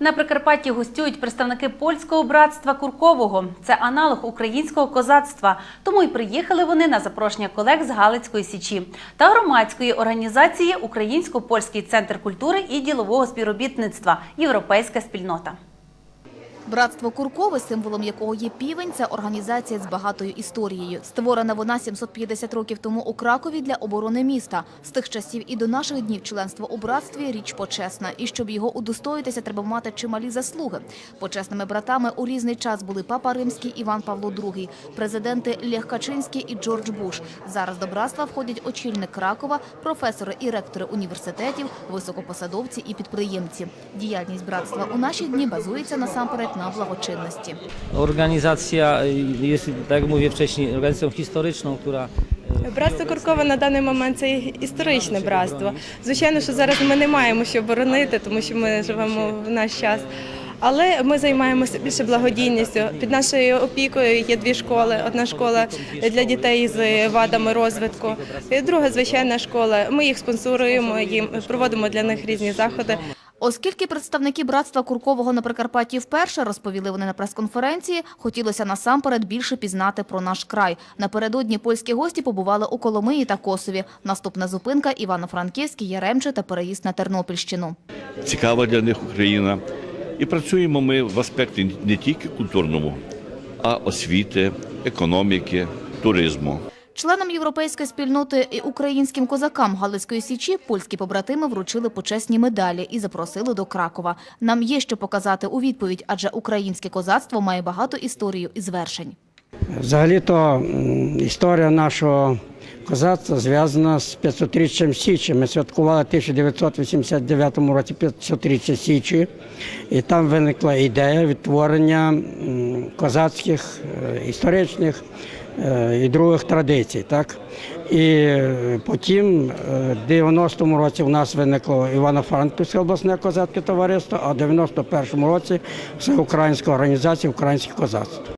На Прикарпатті гостюють представники польського братства Куркового. Це аналог українського козацтва. Тому й приїхали вони на запрошення колег з Галицької січі та громадської організації Українсько-польський центр культури і ділового співробітництва Європейська спільнота. Братство Куркове, символом якого є півень, це організація з багатою історією. Створена вона 750 років тому у Кракові для оборони міста. З тих часів і до наших днів членство у братстві – річ почесна. І щоб його удостоїтися, треба мати чималі заслуги. Почесними братами у різний час були Папа Римський Іван Павло II, президенти Лех Качинський і Джордж Буш. Зараз до братства входять очільник Кракова, професори і ректори університетів, високопосадовці і підприємці. Діяльність братства у наші дні базується насамперед на благочинності. Organizacja y, jest, tak jak mówię wcześniej, organizacją historyczną, która Братство Куркова на даний момент це історичне братство. Звичайно, що зараз ми не маємо що боронити, тому що ми живемо в наш час. Але ми займаємося більше благодійністю. Під нашою опікою є дві школи. Одна школа для дітей з вадами розвитку, і друга звичайна школа. Ми їх спонсоруємо, їм проводимо для них різні заходи. Оскільки представники братства Куркового на Прикарпатті вперше розповіли вони на прес-конференції, хотілося насамперед більше пізнати про наш край. Напередодні польські гості побували у Коломиї та Косові. Наступна зупинка – Івано-Франківський, Яремче та переїзд на Тернопільщину. цікава для них Україна. І працюємо ми в аспекті не тільки культурному, а освіти, економіки, туризму. Членам європейської спільноти і українським козакам Галицької січі польські побратими вручили почесні медалі і запросили до Кракова. Нам є що показати у відповідь, адже українське козацтво має багато історію і звершень. Взагалі-то історія нашого козацтва зв'язана з 500-річчям Січі. Ми святкували в 1989 році 500-річчя Січі, і там виникла ідея відтворення козацьких е, історичних і других традицій. Так? І е, потім е, в 90-му році у нас виникло Івано-Франківське обласне козацьке товариство, а в 91-му році всеукраїнська організація Українське козацтво.